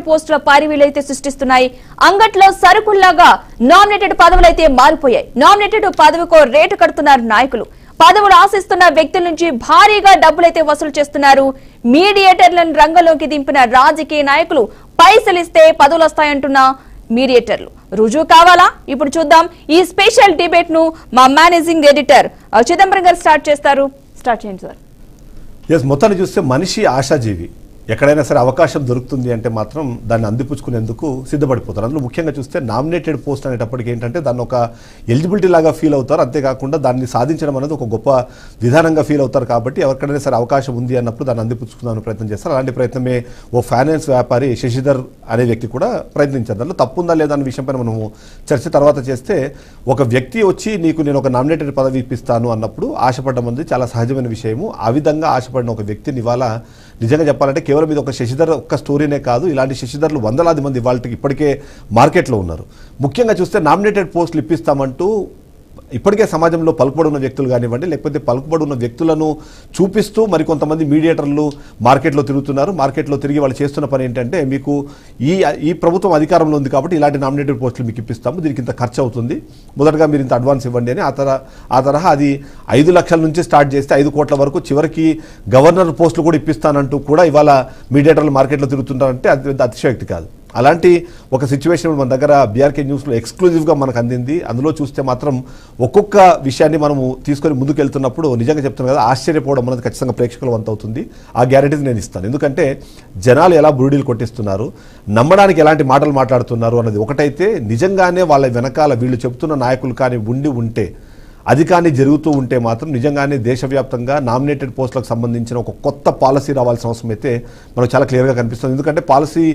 పోస్టుల పారివీలైతే సృష్టిస్తున్నాయి. అంగట్లో సరుకుల్లాగా నామినేటెడ్ పదవులైతే మారిపోయాయి. నామినేటెడ్ పదవికో రేటు కడుతున్నారు నాయకులు. పదవులు ఆశిస్తున్న వ్యక్తుల నుంచి భారీగా డబ్బులైతే వసూలు చేస్తున్నారు. మీడియేటర్లను రంగంలోకి దింపిన రాజకీయ నాయకులు పైసలిస్తే పదవులు వస్తాయంటున్న మీడియేటర్లు. రుజువు కావాలా? ఇప్పుడు చూద్దాం. ఈ స్పెషల్ డిబేట్ను మా మేనేజింగ్ ఎడిటర్ చిదంబరం గారు స్టార్ట్ చేస్తారు. స్టార్ట్ చేయండి సార్. మొత్తాన్ని చూస్తే మనిషి ఆశాజీవి. ఎక్కడైనా సరే అవకాశం దొరుకుతుంది అంటే మాత్రం దాన్ని అందిపుచ్చుకునేందుకు సిద్ధపడిపోతారు. అందులో ముఖ్యంగా చూస్తే నామినేటెడ్ పోస్ట్ అనేటప్పటికి ఏంటంటే దాన్ని ఒక ఎలిజిబిలిటీ లాగా ఫీల్ అవుతారు. అంతేకాకుండా దాన్ని సాధించడం అనేది ఒక గొప్ప విధానంగా ఫీల్ అవుతారు కాబట్టి ఎవరికైనా సరే అవకాశం ఉంది అన్నప్పుడు దాన్ని అందిపుచ్చుకుందామని ప్రయత్నం చేస్తారు. అలాంటి ప్రయత్నమే ఓ ఫైనాన్స్ వ్యాపారి శశిధర్ అనే వ్యక్తి కూడా ప్రయత్నించారు. దాంట్లో తప్పుందా లేదా అనే విషయంపైన మనము చర్చ తర్వాత చేస్తే ఒక వ్యక్తి వచ్చి నీకు నేను ఒక నామినేటెడ్ పదవి ఇప్పిస్తాను అన్నప్పుడు ఆశపడడం అనేది చాలా సహజమైన విషయము. ఆ విధంగా ఆశపడిన ఒక వ్యక్తిని ఇవాళ నిజంగా చెప్పాలంటే కేవలం ఇది ఒక శశిధర్ ఒక్క స్టోరీనే కాదు ఇలాంటి శశిధర్లు వందలాది మంది వాళ్ళకి ఇప్పటికే మార్కెట్లో ఉన్నారు. ముఖ్యంగా చూస్తే నామినేటెడ్ పోస్టులు ఇప్పిస్తామంటూ ఇప్పటికే సమాజంలో పలుకుబడి ఉన్న వ్యక్తులు కానివ్వండి లేకపోతే పలుకుబడి ఉన్న వ్యక్తులను చూపిస్తూ మరికొంతమంది మీడియేటర్లు మార్కెట్లో తిరుగుతున్నారు. మార్కెట్లో తిరిగి వాళ్ళు చేస్తున్న పని ఏంటంటే మీకు ఈ ఈ ప్రభుత్వం అధికారంలో ఉంది కాబట్టి ఇలాంటి నామినేటెడ్ పోస్టులు మీకు ఇప్పిస్తాము. దీనికి ఇంత ఖర్చు అవుతుంది. మొదటగా మీరు ఇంత అడ్వాన్స్ ఇవ్వండి అని ఆ తర ఆ తరహా అది ఐదు లక్షల నుంచి స్టార్ట్ చేస్తే ఐదు కోట్ల వరకు చివరికి గవర్నర్ పోస్టులు కూడా ఇప్పిస్తానంటూ కూడా ఇవాళ మీడియేటర్లు మార్కెట్లో తిరుగుతున్నారంటే అది అతిశయక్తి అతిశయోక్తి కాదు. అలాంటి ఒక సిచ్యువేషన్ మన దగ్గర బీఆర్కే న్యూస్లో ఎక్స్క్లూజివ్గా మనకు అందింది. అందులో చూస్తే మాత్రం ఒక్కొక్క విషయాన్ని మనము తీసుకొని ముందుకు వెళ్తున్నప్పుడు నిజంగా చెప్తున్నాం కదా ఆశ్చర్యపోవడం అనేది ఖచ్చితంగా ప్రేక్షకులు వంత అవుతుంది. ఆ గ్యారెంటీని నేను ఇస్తాను. ఎందుకంటే జనాలు ఎలా బురుడీలు కొట్టిస్తున్నారు నమ్మడానికి ఎలాంటి మాటలు మాట్లాడుతున్నారు అన్నది ఒకటైతే నిజంగానే వాళ్ళ వెనకాల వీళ్ళు చెప్తున్న నాయకులు కానీ ఉండి ఉంటే అది కానీ జరుగుతూ ఉంటే మాత్రం నిజంగానే దేశవ్యాప్తంగా నామినేటెడ్ పోస్టులకు సంబంధించిన ఒక కొత్త పాలసీ రావాల్సిన అవసరం అయితే మనకు చాలా క్లియర్గా కనిపిస్తుంది. ఎందుకంటే పాలసీ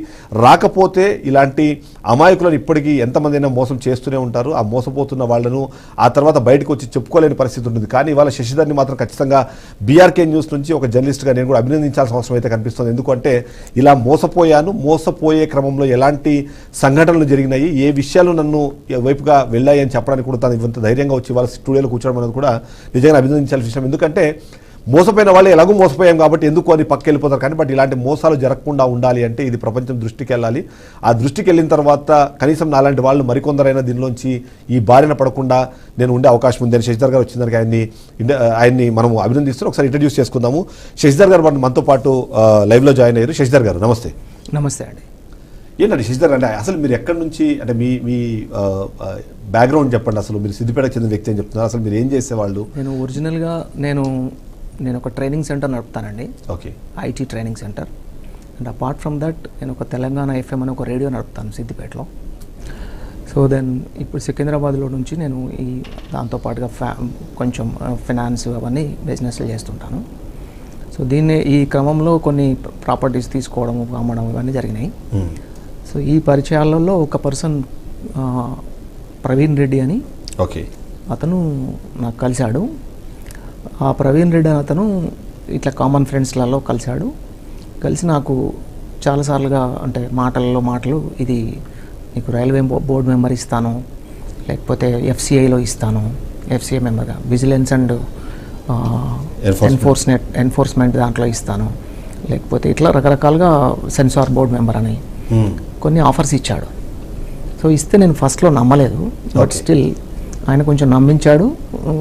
రాకపోతే ఇలాంటి అమాయకులను ఇప్పటికీ ఎంతమందైనా మోసం చేస్తూనే ఉంటారు. ఆ మోసపోతున్న వాళ్ళను ఆ తర్వాత బయటకు వచ్చి చెప్పుకోలేని పరిస్థితి ఉంటుంది. కానీ ఇవాళ శశిధర్ని మాత్రం ఖచ్చితంగా బీఆర్కే న్యూస్ నుంచి ఒక జర్నలిస్ట్గా నేను కూడా అభినందించాల్సిన అవసరం అయితే కనిపిస్తుంది. ఎందుకంటే ఇలా మోసపోయాను. మోసపోయే క్రమంలో ఎలాంటి సంఘటనలు జరిగినాయి? ఏ విషయాలు నన్ను వైపుగా వెళ్ళాయి అని చెప్పడానికి కూడా తను ఇంత ధైర్యంగా వచ్చి వాళ్ళ స్టూడియోలో కూర్చోవడం అనేది కూడా నిజంగా అభినందించాల్సిన విషయం. ఎందుకంటే మోసపోయిన వాళ్ళు ఎలాగూ మోసపోయాం కాబట్టి ఎందుకు అని పక్క వెళ్ళిపోతారు. కానీ బట్ ఇలాంటి మోసాలు జరగకుండా ఉండాలి అంటే ఇది ప్రపంచం దృష్టికి వెళ్ళాలి. ఆ దృష్టికి వెళ్ళిన తర్వాత కనీసం నాలాంటి వాళ్ళు మరికొందరైనా దీనిలోంచి ఈ బారిన పడకుండా నేను ఉండే అవకాశం ఉందని శశిధర్ గారు వచ్చిందానికి ఆయన్ని ఆయన్ని మనం అభినందిస్తూ ఒకసారి ఇంట్రడ్యూస్ చేసుకుందాము. శశిధర్ గారు మనతో పాటు లైవ్లో జాయిన్ అయ్యారు. శశిధర్ గారు నమస్తే. నమస్తే అండి. ఏంటంటే శశిధర్ అంటే అసలు మీరు ఎక్కడి నుంచి అంటే మీ మీ బ్యాక్గ్రౌండ్ చెప్పండి అసలు. మీరు సిద్దిపేటకు చెందిన వ్యక్తి అని చెప్తున్నారు. అసలు మీరు ఏం చేసేవాళ్ళు? నేను ఒరిజినల్గా నేను నేను ఒక training centre నడుపుతానండి. Okay. IT training centre and apart from that నేను ఒక తెలంగాణ ఎఫ్ఎం అని ఒక రేడియో నడుపుతాను సిద్దిపేటలో. సో దెన్ ఇప్పుడు సికింద్రాబాద్లో నుంచి నేను ఈ దాంతోపాటుగా ఫ్యా కొంచెం ఫినాన్స్ అవన్నీ బిజినెస్లు చేస్తుంటాను. సో దీన్ని ఈ క్రమంలో కొన్ని ప్రాపర్టీస్ తీసుకోవడం అమ్మడం ఇవన్నీ జరిగినాయి. సో ఈ పరిచయాలలో ఒక పర్సన్ ప్రవీణ్ రెడ్డి అని ఓకే. అతను నాకు కలిశాడు. ఆ ప్రవీణ్ రెడ్డి అని అతను ఇట్లా కామన్ ఫ్రెండ్స్లలో కలిశాడు. కలిసి నాకు చాలాసార్లుగా అంటే మాటలలో మాటలు ఇది నీకు రైల్వే బోర్డు మెంబర్ ఇస్తాను లేకపోతే ఎఫ్సిఐలో ఇస్తాను ఎఫ్సిఐ మెంబర్గా విజిలెన్స్ అండ్. ఎన్ఫోర్స్మెంట్ ఎన్ఫోర్స్మెంట్ దాంట్లో ఇస్తాను. లేకపోతే ఇట్లా రకరకాలుగా సెన్సార్ బోర్డు మెంబర్ అని కొన్ని ఆఫర్స్ ఇచ్చాడు. సో ఇస్తే నేను ఫస్ట్లో నమ్మలేదు. బట్. స్టిల్ ఆయన కొంచెం నమ్మించాడు.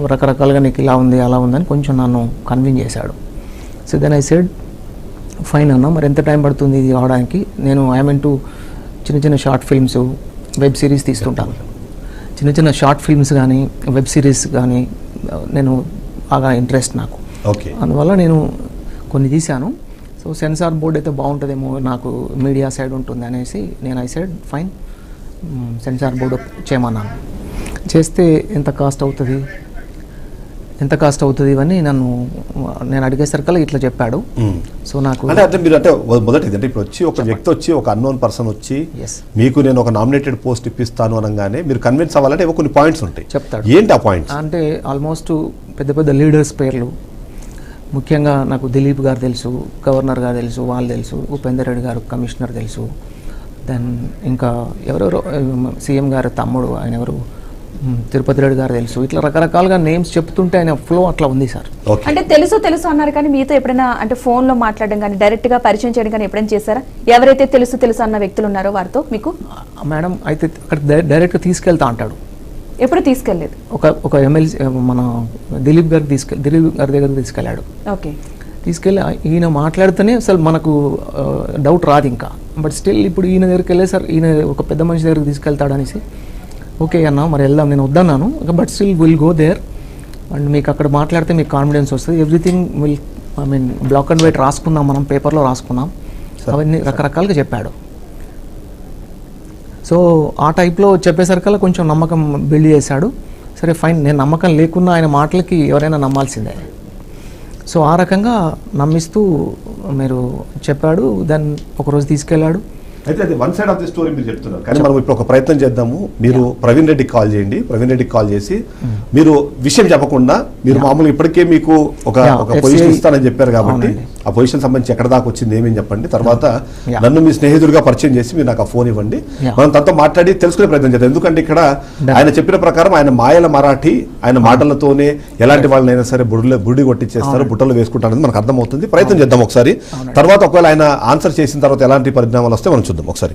రకరకాలుగా నీకు ఇలా ఉంది అలా ఉందని కొంచెం నన్ను కన్విన్స్ చేశాడు. So then I said fine అన్న మరి ఎంత టైం పడుతుంది ఇది అవడానికి? నేను ఐఎమ్ టు చిన్న చిన్న షార్ట్ ఫిల్మ్స్ వెబ్ సిరీస్ తీస్తుంటాను. చిన్న చిన్న షార్ట్ ఫిల్మ్స్ కానీ వెబ్ సిరీస్ కానీ నేను బాగా ఇంట్రెస్ట్ నాకు. ఓకే అందువల్ల నేను కొన్ని తీశాను. సో సెన్సార్ బోర్డ్ అయితే బాగుంటుందేమో నాకు మీడియా సైడ్ ఉంటుంది అనేసి నేను I side fine censor board చేయమన్నాను. చేస్తే ఎంత కాస్ట్ అవుతుంది? ఎంత కాస్ట్ అవుతుంది ఇవన్నీ నన్ను నేను అడిగేసరికల్లా ఇట్లా చెప్పాడు. సో నాకు అంటే అంటే మీరు అంటే మొదటిది అంటే ఇప్పుడు వచ్చి ఒక వ్యక్తి వచ్చి ఒక అన్నోన్ పర్సన్ వచ్చి మీకు నేను ఒక నామినేటెడ్ పోస్ట్ ఇప్పిస్తాను అనగానే మీరు కన్విన్స్ అవ్వాలంటే ఏవో కొన్ని పాయింట్స్ ఉంటాయి. చెప్తాడు. ఏంటి ఆ పాయింట్స్ అంటే ఆల్మోస్ట్ పెద్ద పెద్ద లీడర్స్ పేర్లు. ముఖ్యంగా నాకు దిలీప్ గారు తెలుసు గవర్నర్ గారు తెలుసు వాళ్ళు తెలుసు ఉపేందర్ రెడ్డి గారు కమిషనర్ తెలుసు. దెన్ ఇంకా ఎవరెవరో సీఎం గారు తమ్ముడు ఆయన ఎవరు? తిరుపతి రెడ్డి గారు తెలుసు. ఇట్లా రకరకాలుగా నేమ్స్ చెప్తుంటే ఆయన ఫ్లో అట్లా ఉంది సార్. అంటే తెలుసు తెలుసు అన్నారు కానీ మీతో ఎప్పుడైనా అంటే ఫోన్లో మాట్లాడడం కానీ డైరెక్ట్గా పరిచయం చేయడం కానీ ఎప్పుడైనా చేశారా? ఎవరైతే తెలుసు తెలుసు అన్న వ్యక్తులు ఉన్నారో వారితో మీకు? మేడం అయితే అక్కడ డైరెక్ట్గా తీసుకెళ్తా అంటాడు. ఎప్పుడు తీసుకెళ్ళేదు ఒక ఒక ఎమ్మెల్సీ మన దిలీప్ గారికి తీసుకెళ్ళి దిలీప్ గారి దగ్గరికి తీసుకెళ్ళాడు. ఓకే. తీసుకెళ్ళి ఈయన మాట్లాడితేనే అసలు మనకు డౌట్ రాదు ఇంకా. బట్ స్టిల్ ఇప్పుడు ఈయన దగ్గరికి వెళ్ళే సార్ ఈయన ఒక పెద్ద మనిషి దగ్గరికి తీసుకెళ్తాడు అనేసి. ఓకే అన్న మరి వెళ్దాం నేను వద్దన్నాను but still will go there and మీకు అక్కడ మాట్లాడితే మీకు కాన్ఫిడెన్స్ వస్తుంది. Everything will I mean black and white రాసుకుందాం మనం పేపర్లో రాసుకుందాం. అవన్నీ రకరకాలుగా చెప్పాడు. సో ఆ టైప్లో చెప్పేసరికల్లా కొంచెం నమ్మకం బిల్డ్ చేశాడు. సరే ఫైన్. నేను నమ్మకం లేకున్నా ఆయన మాటలకి ఎవరైనా నమ్మాల్సిందే. సో ఆ రకంగా నమ్మిస్తూ మీరు చెప్పాడు. దాన్ని ఒకరోజు తీసుకెళ్ళాడు. అయితే అది one side of the story మీరు చెప్తున్నారు. కానీ మనం ఇప్పుడు ఒక ప్రయత్నం చేద్దాము. మీరు ప్రవీణ్ రెడ్డికి కాల్ చేయండి. ప్రవీణ్ రెడ్డికి కాల్ చేసి మీరు విషయం చెప్పకుండా మీరు మామూలుగా ఇప్పటికే మీకు ఒక పొజిషన్ ఇస్తానని చెప్పారు కాబట్టి. ఆ పొజిషన్ సంబంధించి ఎక్కడ దాకా వచ్చింది ఏమేమి చెప్పండి. తర్వాత Yeah. నన్ను మీ స్నేహితుడిగా పరిచయం చేసి మీరు నాకు ఆ ఫోన్ ఇవ్వండి. మనం తనతో మాట్లాడి తెలుసుకునే ప్రయత్నం చేద్దాం. ఎందుకంటే ఇక్కడ ఆయన చెప్పిన ప్రకారం ఆయన మాయల మరాఠీ ఆయన మాటలతోనే ఎలాంటి వాళ్ళనైనా సరే బుడిలో బుడి కొట్టించేస్తారు బుట్టలు వేసుకుంటారని మనకు అర్థమవుతుంది. ప్రయత్నం చేద్దాం ఒకసారి. తర్వాత ఒకవేళ ఆయన ఆన్సర్ చేసిన తర్వాత ఎలాంటి పరిణామాలు వస్తే మనం చూద్దాం. ఒకసారి